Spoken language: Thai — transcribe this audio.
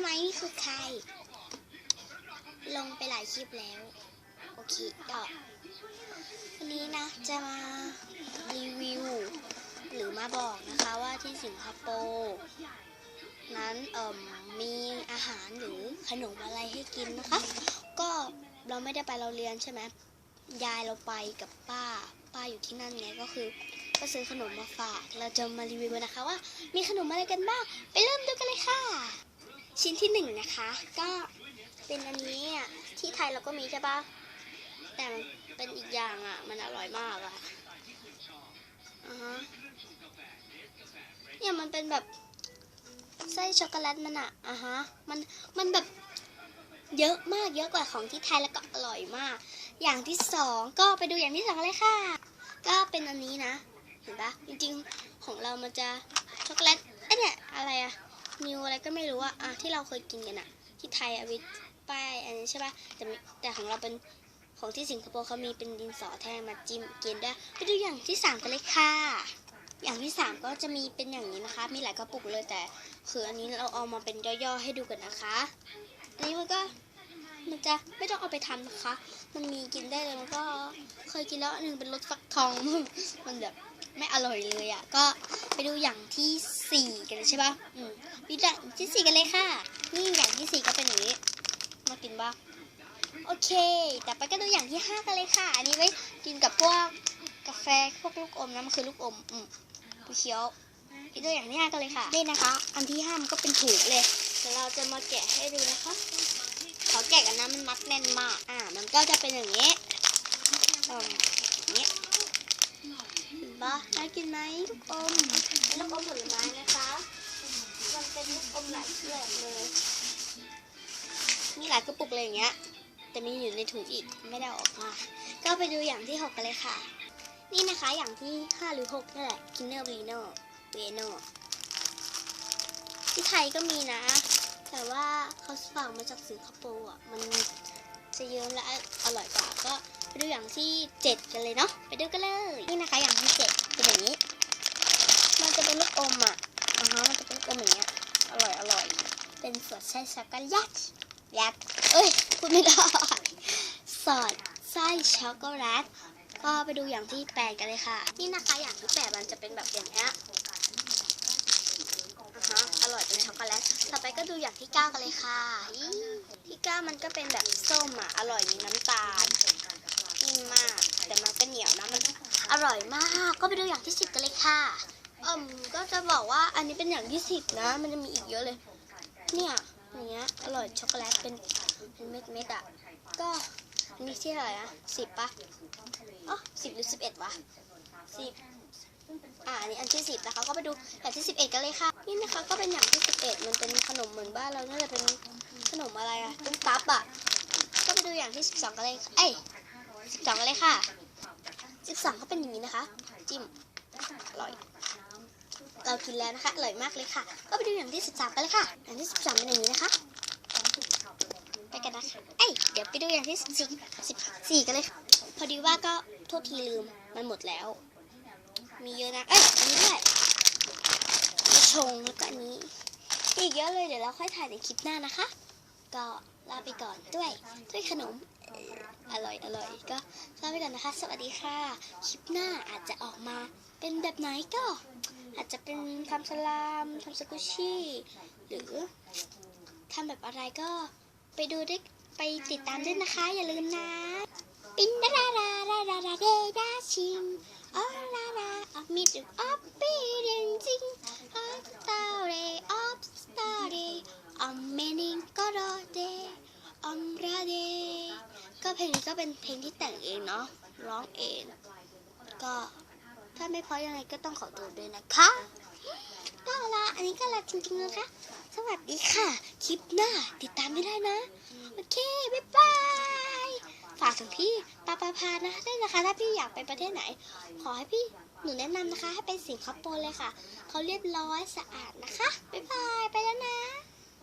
ไหมนี่คือใคร ลงไปหลายคลิปแล้ว โอเคก็วันนี้นะจะมารีวิว หรือมาบอกนะคะว่าที่สิงคโปร์นั้นเอ่มมีอาหารหรือขนมอะไรให้กินนะคะ ก็เราไม่ได้ไปเราเรียนใช่ไหมยายเราไปกับป้า ป้าอยู่ที่นั่นไงก็คือก็ซื้อขนมมาฝาก เราจะมารีวิวนะคะว่ามีขนมอะไรกันบ้าง ไปเริ่มดูกันเลยค่ะ ชิ้นที่หนึ่งนะคะ ก็เป็นอันนี้อะที่ไทยเราก็มีใช่ปะแต่มันเป็นอีกอย่างอะ มันอร่อยมากอะอ่าฮะเนี่ยมันเป็นแบบไส้ช็อกโกแลตมันอะอ่าฮะมันมันแบบเยอะมากเยอะกว่าของที่ไทยแล้วก็อร่อยมาก อย่างที่สองก็ไปดูอย่างที่สองเลยค่ะ ก็เป็นอันนี้นะ เห็นปะจริงๆของเรามันจะช็อกโกแลตไอยเนี่ยอะไรอะ นิวอะไรก็ไม่รู้อะอะที่เราเคยกินกันอะที่ไทยอะวิป้ายอันนี้ใช่ปะแต่แต่ของเราเป็นของที่สิงคโปร์เขามีเป็นดินสอแท่งมาจิ้มกินด้วยไปดูอย่างที่สามกันเลยค่ะ อย่างที่สามก็จะมีเป็นอย่างนี้นะคะ มีหลายกระปุกเลยแต่คืออันนี้เราเอามาเป็นย่อๆให้ดูกันนะคะอันนี้มันก็มันจะไม่ต้องเอาไปทำนะคะ มันมีกินได้เลยมันก็เคยกินแล้วอันหนึงเป็นรสฟักทองมันแบบ ไม่อร่อยเลยอะ ก็ไปดูอย่างที่สี่กันเลยใช่ปะอืมไปดูอย่างที่สี่กันเลยค่ะ นี่อย่างที่สี่ก็เป็นอย่างนี้มากินปะโอเค แต่ไปก็ดูอย่างที่ห้ากันเลยค่ะ อันนี้ไว้กินกับพวกกาแฟพวกลูกอมนะมันคือลูกอม อืมไปเคี้ยวไปดูอย่างที่ห้ากันเลยค่ะนี่นะคะ อันที่ห้ามันก็เป็นถุงเลยเดี๋ยวเราจะมาแกะให้ดูนะคะขอแกะกันนะมันมัดแน่นมาก อ่า มันก็จะเป็นอย่างนี้อืมอย่างนี้เห็น ปะน่ากินไหมลูกอมเป็นลูกอมผลไม้นะคะ มันเป็นลูกอมหลายแบบเลย มีหลายกระปุกเลยอย่างเงี้ย แต่มีอยู่ในถุงอีกไม่ได้ออกมา ก็ไปดูอย่างที่หกกันเลยค่ะ นี่นะคะอย่างที่ห้าหรือหกนี่แหละคินเนอร์วีโนเวโนที่ไทยก็มีนะ แต่ว่าเขาฝากมาจากสิงคโปร์อะ มันจะเยิ้มและอร่อยกว่าก็ ดูอย่างที่เจ็ดกันเลยเนาะไปดูกันเลย นี่นะคะอย่างที่เจ็ดเป็นอย่างนี้ มันจะเป็นลูกอมอะอ่าฮะมันจะเป็นลูกอมอย่างเงี้ยอร่อยอร่อยเป็นสอดไส้ช็อกโกแลตยัดเอ้ยพูดไม่ได้สอดไส้ช็อกโกแลตก็ไปดูอย่างที่แปดกันเลยค่ะ นี่นะคะอย่างที่แปดมันจะเป็นแบบอย่างเงี้ยอ่าฮะอร่อยเป็นช็อกโกแลตต่อไปก็ดูอย่างที่เก้ากันเลยค่ะที่เก้ามันก็เป็นแบบส้มอะอร่อยมีน้ำตาล แต่มันก็เหนียวนะมันอร่อยมาก ก็ไปดูอย่างที่สิบกันเลยค่ะอืมก็จะบอกว่าอันนี้เป็นอย่างที่สิบนะ มันจะมีอีกเยอะเลย เนี่ยอย่างเงี้ยอร่อยช็อกโกแลตเป็นเป็นเม็ดเม็ดอะก็อันนี้ที่เท่าไหร่นะสิบปะอ๋อสิบหรือสิบเอ็ดวะสิบอ่าอันนี้อันที่สิบนะคะก็ไปดูอย่างที่สิบเอ็ดกันเลยค่ะ นี่นะคะก็เป็นอย่างที่สิบเอ็ดมันเป็นขนมเหมือนบ้านเราน่าจะเป็นขนมอะไรอะต้มตับอะก็ไปดูอย่างที่สิบสองกันเลยค่ะเอ้ยสิบสองกันเลยค่ะ สิบสองก็เป็นอย่างนี้นะคะ จิ้มอร่อย เรากินแล้วนะคะ อร่อยมากเลยค่ะ ก็ไปดูอย่างที่สิบสามกันเลยค่ะ อย่างที่สิบสามเป็นอย่างนี้นะคะ ไปกันนะคะเอ้ยเดี๋ยวไปดูอย่างที่สิบสี่สิบสี่กันเลยค่ะ พอดีว่าก็โทษทีลืม มันหมดแล้ว มีเยอะนะ เอ้ยอันนี้ด้วยชงแล้วก็อันนี้ อีกเยอะเลยเดี๋ยวเราค่อยถ่ายในคลิปหน้านะคะ ก็ลาไปก่อนด้วยด้วยขนม อร่อยอร่อยก็ลาไปก่อนนะคะ สวัสดีค่ะ คลิปหน้าอาจจะออกมาเป็นแบบไหนก็ อาจจะเป็นทำสลามทำสกุชี่หรือทำแบบอะไรก็ไปดูได้ไปติดตามด้วยนะคะ อย่าลืมนะปินดาราราราราราเดดาชิมออลาลาออมิดออฟปีเดนจิงออสตาเรออฟสตาเรออมเมนิงก็รอเดออมราเด ก็เพลงนี้ก็เป็นเพลงที่แต่งเองเนาะร้องเอง ก็ถ้าไม่เพราะยังไงก็ต้องขอตัวด้วยนะคะก็ละอันนี้ก็ละจริงๆนะคะ สวัสดีค่ะ คลิปหน้าติดตามไม่ได้นะ โอเค บ๊ายบาย ฝากถึงพี่ปาปาพานะได้นะคะ ถ้าพี่อยากไปประเทศไหน ขอให้พี่หนูแนะนำนะคะ ให้ไปสิงคโปร์เลยค่ะ เขาเรียบร้อยสะอาดนะคะ บ๊ายบาย ไปแล้วนะ